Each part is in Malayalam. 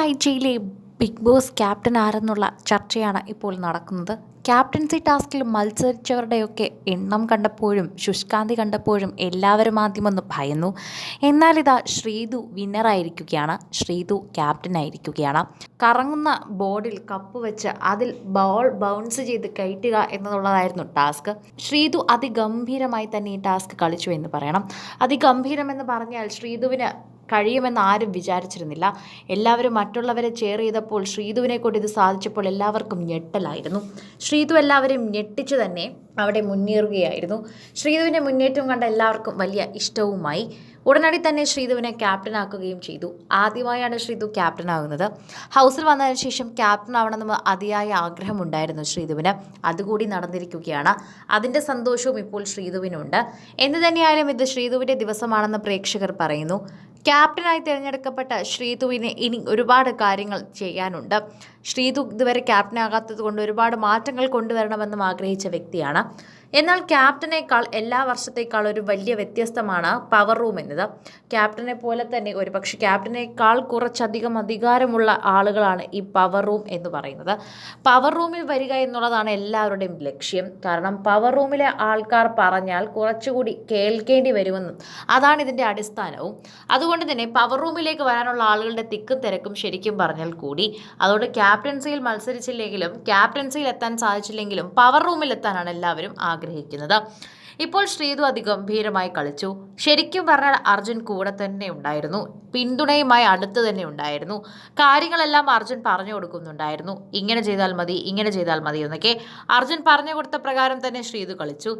ആഴ്ചയിലെ ബിഗ് ബോസ് ക്യാപ്റ്റൻ ആരെന്നുള്ള ചർച്ചയാണ് ഇപ്പോൾ നടക്കുന്നത്. ക്യാപ്റ്റൻസി ടാസ്കിൽ മത്സരിച്ചവരുടെയൊക്കെ എണ്ണം കണ്ടപ്പോഴും ശുഷ്കാന്തി കണ്ടപ്പോഴും എല്ലാവരും ആദ്യമൊന്ന് ഭയന്നു. എന്നാൽ ഇതാ ശ്രീതു വിന്നറായിരിക്കുകയാണ്. ശ്രീതു ക്യാപ്റ്റനായിരിക്കുകയാണ്. കറങ്ങുന്ന ബോർഡിൽ കപ്പ് വെച്ച് അതിൽ ബോൾ ബൗൺസ് ചെയ്ത് കയറ്റുക എന്നുള്ളതായിരുന്നു ടാസ്ക്. ശ്രീതു അതിഗംഭീരമായി തന്നെ ഈ ടാസ്ക് കളിച്ചു എന്ന് പറയണം. അതിഗംഭീരം എന്ന് പറഞ്ഞാൽ ശ്രീതുവിന് കഴിയുമെന്ന് ആരും വിചാരിച്ചിരുന്നില്ല. എല്ലാവരും മറ്റുള്ളവരെ ചെയർ ചെയ്തപ്പോൾ ശ്രീതുവിനെ കൊണ്ട് ഇത് സാധിച്ചപ്പോൾ എല്ലാവർക്കും ഞെട്ടലായിരുന്നു. ശ്രീതു എല്ലാവരെയും ഞെട്ടിച്ചു തന്നെ അവിടെ മുന്നേറുകയായിരുന്നു. ശ്രീതുവിന്റെ മുന്നേറ്റം കണ്ട എല്ലാവർക്കും വലിയ ഇഷ്ടവുമായി. ഉടനടി തന്നെ ശ്രീതുവിനെ ക്യാപ്റ്റനാക്കുകയും ചെയ്തു. ആദ്യമായാണ് ശ്രീതു ക്യാപ്റ്റനാകുന്നത് ഹൗസിൽ വന്നതിന് ശേഷം ക്യാപ്റ്റൻ ആവണമെന്ന് അതിയായ ആഗ്രഹമുണ്ടായിരുന്നു ശ്രീതുവിന് അതുകൂടി നടന്നിരിക്കുകയാണ്. അതിന്റെ സന്തോഷവും ഇപ്പോൾ ശ്രീതുവിനുണ്ട് എന്തു തന്നെയായാലും ഇത് ശ്രീതുവിന്റെ ദിവസമാണെന്ന് പ്രേക്ഷകർ പറയുന്നു. ക്യാപ്റ്റനായി തിരഞ്ഞെടുക്കപ്പെട്ട ശ്രീതുവിന് ഇനി ഒരുപാട് കാര്യങ്ങൾ ചെയ്യാനുണ്ട്. ശ്രീതു ഇതുവരെ ക്യാപ്റ്റനാകാത്തത് കൊണ്ട് ഒരുപാട് മാറ്റങ്ങൾ കൊണ്ടുവരണമെന്നും ആഗ്രഹിച്ച വ്യക്തിയാണ്. എന്നാൽ ക്യാപ്റ്റനേക്കാൾ എല്ലാ വർഷത്തേക്കാൾ ഒരു വലിയ വ്യത്യസ്തമാണ് പവർ റൂം എന്നത്. ക്യാപ്റ്റനെ പോലെ തന്നെ ഒരു പക്ഷേ ക്യാപ്റ്റനേക്കാൾ കുറച്ചധികം അധികാരമുള്ള ആളുകളാണ് ഈ പവർ റൂം എന്ന് പറയുന്നത്. പവർ റൂമിൽ വരിക എന്നുള്ളതാണ് എല്ലാവരുടെയും ലക്ഷ്യം. കാരണം പവർ റൂമിലെ ആൾക്കാർ പറഞ്ഞാൽ കുറച്ചുകൂടി കേൾക്കേണ്ടി വരുമെന്നും അതാണ് ഇതിന്റെ അടിസ്ഥാനവും. അതുകൊണ്ട് തന്നെ പവർ റൂമിലേക്ക് വരാനുള്ള ആളുകളുടെ തിക്കും തിരക്കും ശരിക്കും പറഞ്ഞാൽ കൂടി. അതുകൊണ്ട് ക്യാപ്റ്റൻസിയിൽ മത്സരിച്ചില്ലെങ്കിലും ക്യാപ്റ്റൻസിയിൽ എത്താൻ സാധിച്ചില്ലെങ്കിലും പവർ റൂമിൽ എത്താനാണ് എല്ലാവരും ആഗ്രഹിക്കുന്നത്. ഇപ്പോൾ ശ്രീതു അതിഗംഭീരമായി കളിച്ചു. ശരിക്കും പറഞ്ഞാൽ അർജുൻ കൂടെ തന്നെ ഉണ്ടായിരുന്നു. പിന്തുണയുമായി അടുത്ത് തന്നെ ഉണ്ടായിരുന്നു. കാര്യങ്ങളെല്ലാം അർജുൻ പറഞ്ഞു കൊടുക്കുന്നുണ്ടായിരുന്നു. ഇങ്ങനെ ചെയ്താൽ മതി ഇങ്ങനെ ചെയ്താൽ മതി എന്നൊക്കെ അർജുൻ പറഞ്ഞു കൊടുത്ത പ്രകാരം തന്നെ ശ്രീതു കളിച്ചു.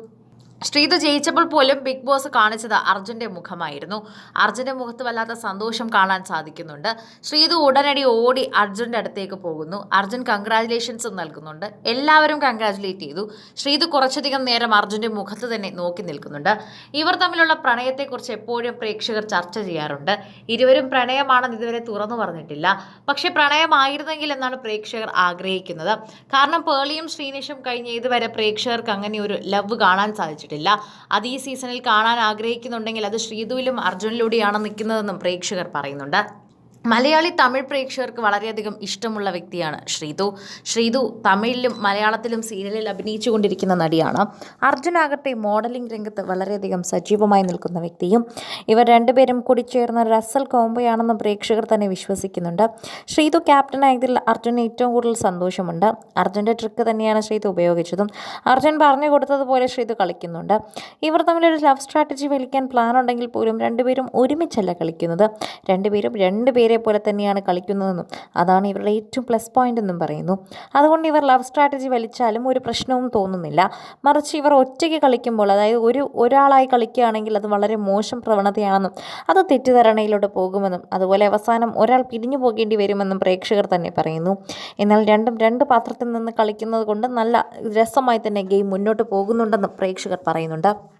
ശ്രീതു ജയിച്ചപ്പോൾ പോലും ബിഗ് ബോസ് കാണിച്ചത് അർജുന്റെ മുഖമായിരുന്നു. അർജുന്റെ മുഖത്ത് വല്ലാത്ത സന്തോഷം കാണാൻ സാധിക്കുന്നുണ്ട്. ശ്രീതു ഉടനടി ഓടി അർജുന്റെ അടുത്തേക്ക് പോകുന്നു. അർജുൻ കൺഗ്രാജുലേഷൻസും നൽകുന്നുണ്ട്. എല്ലാവരും കൺഗ്രാജുലേറ്റ് ചെയ്തു. ശ്രീതു കുറച്ചധികം നേരം അർജുന്റെ മുഖത്ത് തന്നെ നോക്കി നിൽക്കുന്നുണ്ട്. ഇവർ തമ്മിലുള്ള പ്രണയത്തെക്കുറിച്ച് എപ്പോഴും പ്രേക്ഷകർ ചർച്ച ചെയ്യാറുണ്ട്. ഇരുവരും പ്രണയമാണെന്ന് ഇതുവരെ തുറന്നു പറഞ്ഞിട്ടില്ല. പക്ഷേ പ്രണയമായിരുന്നെങ്കിൽ എന്നാണ് പ്രേക്ഷകർ ആഗ്രഹിക്കുന്നത്. കാരണം പേളിയും ശ്രീനിഷും കഴിഞ്ഞ ഇതുവരെ പ്രേക്ഷകർക്ക് അങ്ങനെ ഒരു ലവ് കാണാൻ സാധിച്ചിട്ടില്ല അത് ഈ സീസണിൽ കാണാൻ ആഗ്രഹിക്കുന്നുണ്ടെങ്കിൽ അത് ശ്രീതുവിലും അർജുനിലൂടെയാണ് നിൽക്കുന്നതെന്നും പ്രേക്ഷകർ പറയുന്നുണ്ട്. മലയാളി തമിഴ് പ്രേക്ഷകർക്ക് വളരെയധികം ഇഷ്ടമുള്ള വ്യക്തിയാണ് ശ്രീതു. ശ്രീതു തമിഴിലും മലയാളത്തിലും സീരിയലിൽ അഭിനയിച്ചുകൊണ്ടിരിക്കുന്ന നടിയാണ്. അർജുനാകട്ടെ മോഡലിംഗ് രംഗത്ത് വളരെയധികം സജീവമായി നിൽക്കുന്ന വ്യക്തിയും ഇവർ രണ്ടുപേരും കൂടി ചേർന്ന റസൽ കോംബോയാണെന്ന് പ്രേക്ഷകർ തന്നെ വിശ്വസിക്കുന്നുണ്ട്. ശ്രീതു ക്യാപ്റ്റനായതിൽ അർജുന് ഏറ്റവും കൂടുതൽ സന്തോഷമുണ്ട്. അർജുന്റെ ട്രിക്ക് തന്നെയാണ് ശ്രീതു ഉപയോഗിച്ചതും. അർജുൻ പറഞ്ഞു കൊടുത്തതുപോലെ ശ്രീതു കളിക്കുന്നുണ്ട്. ഇവർ തമ്മിലൊരു ലവ് സ്ട്രാറ്റജി വലിക്കാൻ പ്ലാൻ ഉണ്ടെങ്കിൽ പോലും രണ്ടുപേരും ഒരുമിച്ചല്ല കളിക്കുന്നത്. രണ്ടുപേരും രണ്ടുപേരെ പോലെ തന്നെയാണ് കളിക്കുന്നതെന്നും അതാണ് ഇവരുടെ ഏറ്റവും പ്ലസ് പോയിന്റ് എന്നും പറയുന്നു. അതുകൊണ്ട് ഇവർ ലവ് സ്ട്രാറ്റജി വലിച്ചാലും ഒരു പ്രശ്നവും തോന്നുന്നില്ല. മറിച്ച് ഇവർ ഒറ്റയ്ക്ക് കളിക്കുമ്പോൾ അതായത് ഒരു ഒരാളായി കളിക്കുകയാണെങ്കിൽ അത് വളരെ മോശം പ്രവണതയാണെന്നും അത് തെറ്റിദ്ധാരണയിലോട്ട് പോകുമെന്നും അതുപോലെ അവസാനം ഒരാൾ പിരിഞ്ഞു പോകേണ്ടി വരുമെന്നും പ്രേക്ഷകർ തന്നെ പറയുന്നു. എന്നാൽ രണ്ടും രണ്ട് പാത്രത്തിൽ നിന്ന് കളിക്കുന്നത് കൊണ്ട് നല്ല രസമായി തന്നെ ഗെയിം മുന്നോട്ട് പോകുന്നുണ്ടെന്നും പ്രേക്ഷകർ പറയുന്നുണ്ട്.